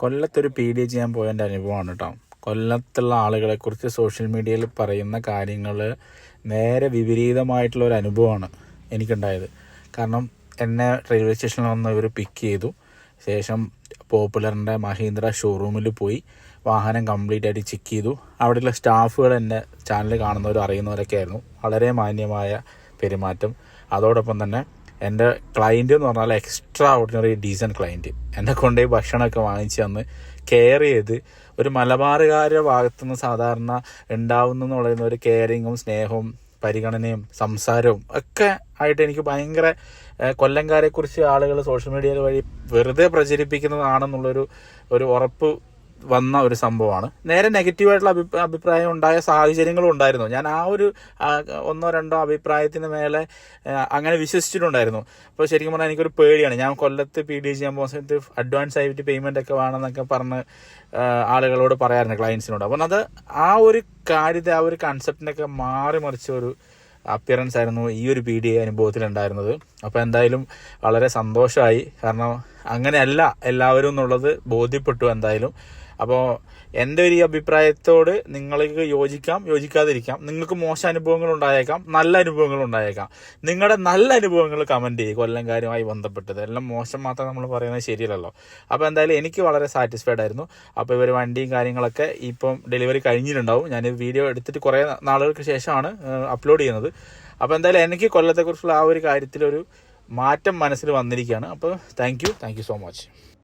കൊല്ലത്തൊരു P D ചെയ്യാൻ പോയ എന്റെ അനുഭവമാണ് കേട്ടോ. കൊല്ലത്തുള്ള ആളുകളെക്കുറിച്ച് സോഷ്യൽ മീഡിയയിൽ പറയുന്ന കാര്യങ്ങൾ നേരെ വിപരീതമായിട്ടുള്ള ഒരു അനുഭവമാണ് എനിക്കുണ്ടായത്. കാരണം എന്നെ റെയിൽവേ സ്റ്റേഷനിൽ വന്ന് ഇവർ പിക്ക് ചെയ്തു. ശേഷം പോപ്പുലറിന്റെ മഹീന്ദ്ര ഷോറൂമിൽ പോയി. വാഹനം കംപ്ലീറ്റ് ആയിട്ട് ചെക്ക് ചെയ്തു. അവിടെയുള്ള സ്റ്റാഫുകൾ എന്നെ ചാനൽ കാണുന്നവരും അറിയുന്നവരൊക്കെ ആയിരുന്നു. വളരെ മാന്യമായ പെരുമാറ്റം. അതോടൊപ്പം തന്നെ എന്റെ ക്ലയന്റ് എന്ന് പറഞ്ഞാൽ എക്സ്ട്രാ ഓർഡിനറി ഡീസന്റ് ക്ലയന്റ് എന്നെ കൊണ്ടുപോയി ഭക്ഷണമൊക്കെ വാങ്ങിച്ച് തന്ന് കെയർ ചെയ്ത് ഒരു മലബാറുകാരുടെ ഭാഗത്തുനിന്ന് സാധാരണ ഉണ്ടാവുന്നു എന്ന് പറയുന്ന ഒരു കെയറിങ്ങും സ്നേഹവും പരിഗണനയും സംസാരവും ഒക്കെ ആയിട്ട് എനിക്ക് ഭയങ്കര കൊല്ലംകാരെക്കുറിച്ച് ആളുകൾ സോഷ്യൽ മീഡിയ വഴി വെറുതെ പ്രചരിപ്പിക്കുന്നതാണെന്നുള്ളൊരു ഒരു ഉറപ്പ് വന്ന ഒരു സംഭവമാണ്. നേരെ നെഗറ്റീവായിട്ടുള്ള അഭി അഭിപ്രായം ഉണ്ടായ സാഹചര്യങ്ങളും ഉണ്ടായിരുന്നു. ഞാൻ ആ ഒരു ഒന്നോ രണ്ടോ അഭിപ്രായത്തിന് മേലെ അങ്ങനെ വിശ്വസിച്ചിട്ടുണ്ടായിരുന്നു. അപ്പോൾ ശരിക്കും പറഞ്ഞാൽ എനിക്കൊരു പേടിയാണ്. ഞാൻ കൊല്ലത്ത് പി ഡി ചെയ്യാൻ പോകുന്ന സമയത്ത് അഡ്വാൻസ് ആയിട്ട് പേയ്മെന്റ് ഒക്കെ വേണമെന്നൊക്കെ പറഞ്ഞ് ആളുകളോട് പറയാറുണ്ട് ക്ലയൻസിനോട് അപ്പം അത് ആ ഒരു കാര്യത്തെ ആ ഒരു കൺസെപ്റ്റിനൊക്കെ മാറി മറിച്ച ഒരു അപ്പിയറൻസ് ആയിരുന്നു ഈ ഒരു പി ഡി അനുഭവത്തിൽ ഉണ്ടായിരുന്നത് അപ്പോൾ എന്തായാലും വളരെ സന്തോഷമായി. കാരണം അങ്ങനെയല്ല എല്ലാവരും എന്നുള്ളത് ബോധ്യപ്പെട്ടു എന്തായാലും. അപ്പോൾ എന്റെ ഒരു അഭിപ്രായത്തോട് നിങ്ങൾക്ക് യോജിക്കാം? യോജിക്കാതിരിക്കാം. നിങ്ങൾക്ക് മോശം അനുഭവങ്ങൾ ഉണ്ടായേക്കാം. നല്ല അനുഭവങ്ങൾ ഉണ്ടായേക്കാം. നിങ്ങളുടെ നല്ല അനുഭവങ്ങൾ കമന്റ് ചെയ്യുക. കൊല്ലംകാരുമായി ബന്ധപ്പെട്ടത്. എല്ലാം മോശം മാത്രം നമ്മൾ പറയുന്നത് ശരിയല്ലല്ലോ. അപ്പോൾ എന്തായാലും എനിക്ക് വളരെ സാറ്റിസ്ഫൈഡ് ആയിരുന്നു. അപ്പോൾ ഇവർ വണ്ടിയും കാര്യങ്ങളൊക്കെ ഇപ്പം ഡെലിവറി കഴിഞ്ഞിട്ടുണ്ടാവും. ഞാൻ വീഡിയോ എടുത്തിട്ട് കുറേ നാളുകൾക്ക് ശേഷമാണ് അപ്ലോഡ് ചെയ്യുന്നത്. അപ്പോൾ എന്തായാലും എനിക്ക് കൊല്ലത്തെക്കുറിച്ചുള്ള ആ ഒരു കാര്യത്തിലൊരു മാറ്റം മനസ്സിൽ വന്നിരിക്കുകയാണ്. അപ്പോൾ thank you thank you so much